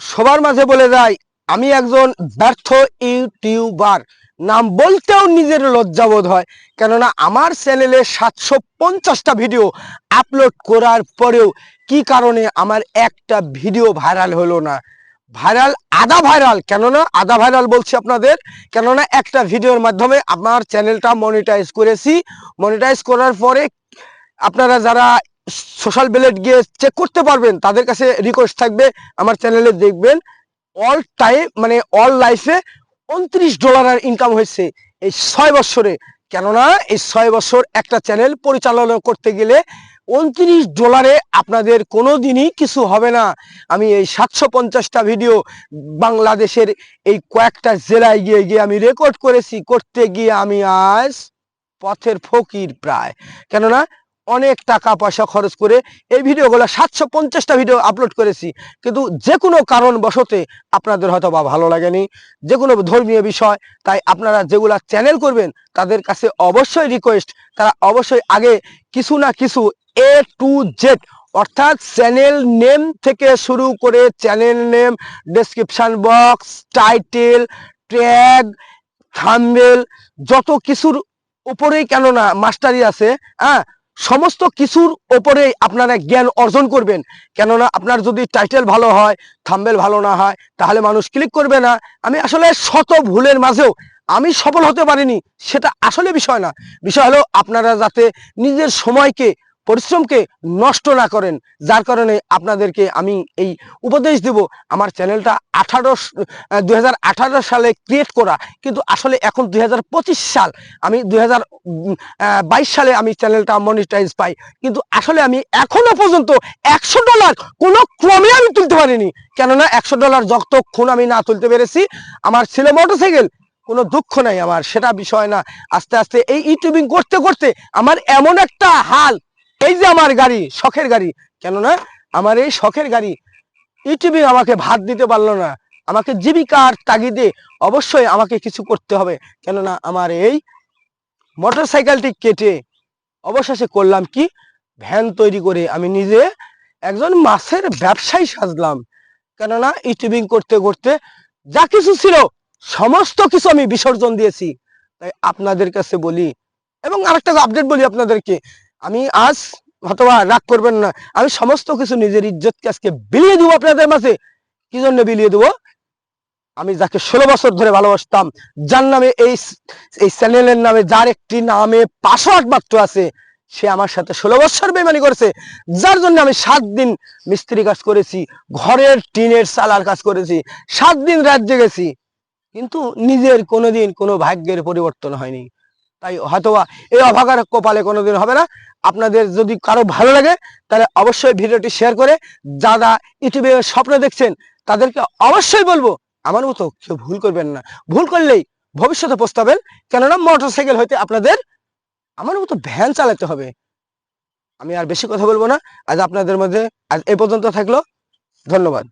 সবার মাঝে বলে যাই আমি একজন ব্যর্থ ইউটিউবার। নাম বলতেও নিজের লজ্জাবোধ হয়। কেননা আমার চ্যানেলে সাতশো পঞ্চাশটা ভিডিও আপলোড করার পরেও কি কারণে আমার একটা ভিডিও ভাইরাল হলো না? ভাইরাল, আধা ভাইরাল। কেননা, আধা ভাইরাল বলছি আপনাদের। কেননা একটা ভিডিওর মাধ্যমে আমার চ্যানেলটা মনিটাইজ করেছি। মনিটাইজ করার পরে আপনারা যারা সোশ্যাল বেলেট গিয়ে চেক করতে পারবেন। তাদের কাছে রিকোয়েস্ট থাকবে, আমার চ্যানেলে দেখবেন। অল টাইম মানে অল লাইফে উনত্রিশ ডলারের ইনকাম হয়েছে এই ছয় বছরে। কেননা এই ছয় বছর একটা চ্যানেল পরিচালনা করতে গেলে উনত্রিশ ডলারে আপনাদের কোনো দিনই কিছু হবে না। আমি এই সাতশো পঞ্চাশটা ভিডিও বাংলাদেশের এই কয়েকটা জেলায় গিয়ে গিয়ে আমি রেকর্ড করেছি। করতে গিয়ে আমি আজ পথের ফকির প্রায়। কেননা অনেক টাকা পয়সা খরচ করে এই ভিডিওগুলো সাতশো পঞ্চাশটা ভিডিও আপলোড করেছি। কিন্তু যে কোনো কারণবশতে আপনাদের হয়তো বা ভালো লাগেনি যে কোনো ধর্মীয় বিষয়, তাই আপনারা যেগুলা চ্যানেল করবেন, তাদের কাছে অবশ্যই রিকোয়েস্ট তারা অবশ্যই আগে কিছু না কিছু এ টু জেড অর্থাৎ চ্যানেল নেম থেকে শুরু করে channel name description box title tag thumbnail যত কিছুর উপরেই কেননা মাস্টারি আছে হ্যাঁ সমস্ত কিছুর ওপরে আপনারা জ্ঞান অর্জন করবেন। কেননা আপনার যদি টাইটেল ভালো হয় থাম্বেল ভালো না হয়, তাহলে মানুষ ক্লিক করবে না। আমি আসলে শত ভুলের মাঝেও আমি সফল হতে পারিনি, সেটা আসলে বিষয় না। বিষয় হলো আপনারা যাতে নিজের সময়কে পরিশ্রমকে নষ্ট না করেন, যার কারণে আপনাদেরকে আমি এই উপদেশ দেব, আমার চ্যানেলটা আঠারো দুই সালে ক্রিয়েট করা, কিন্তু আসলে এখন দু হাজার পঁচিশ সাল, আমি দুই সালে আমি চ্যানেলটা মনিটাইজ পাই, কিন্তু আসলে আমি এখনও পর্যন্ত একশো ডলার কোনো ক্রমে আমি তুলতে পারিনি, কেননা একশো ডলার যতক্ষণ আমি না তুলতে পেরেছি, আমার ছিল মোটরসাইকেল কোনো দুঃখ নাই আমার, সেটা বিষয় না, আস্তে আস্তে এই ইউটিউবিং করতে করতে আমার এমন একটা হাল এই যে আমার গাড়ি, শখের গাড়ি। কেননা আমার এই শখের গাড়ি ইউটিউবিং আমাকে ভাত দিতে পারল না। আমাকে জীবিকার তাগিদে অবশ্যই আমাকে কিছু করতে হবে। কেননা আমার এই মোটর সাইকেলটি কেটে অবশেষে করলাম কি? ভ্যান তৈরি করে আমি নিজে একজন মাছের ব্যবসায়ী সাজলাম। কেননা ইউটিউবিং করতে করতে যা কিছু ছিল, সমস্ত কিছু আমি বিসর্জন দিয়েছি। তাই আপনাদের কাছে বলি, এবং আরেকটা আপডেট বলি আপনাদেরকে। আমি আজ অথবা রাগ করবেন না, আমি সমস্ত কিছু নিজের ইজ্জতকে আজকে বিলিয়ে দেবো আপনাদের মাঝে। কি জন্য বিলিয়ে দেবো? আমি যাকে ষোলো বছর ধরে ভালোবাসতাম, যার নামে এই এই চ্যানেলের নামে যার একটি নামে পাসওয়ার্ড মাত্র আছে, সে আমার সাথে ষোলো বছর বেমানি করেছে। যার জন্য আমি সাত দিন মিস্ত্রি কাজ করেছি, ঘরের টিনের চালার কাজ করেছি, সাত দিন রাত জেগেছি। কিন্তু নিজের কোনোদিন কোনো ভাগ্যের পরিবর্তন হয়নি। তাই হয়তোবা এই অভাগার কপালে কোনোদিন হবে না। আপনাদের যদি কারও ভালো লাগে, তাহলে অবশ্যই ভিডিওটি শেয়ার করে যারা ইউটিউবে স্বপ্ন দেখছেন, তাদেরকে অবশ্যই বলব, আমার মতো কেউ ভুল করবেন না। ভুল করলেই ভবিষ্যতে পস্তাবেন, কেননা মোটরসাইকেল হইতে আপনাদের আমার মতো ভ্যান চালাতে হবে। আমি আর বেশি কথা বলব না। আজ আপনাদের মধ্যে আজ এ পর্যন্ত থাকল। ধন্যবাদ।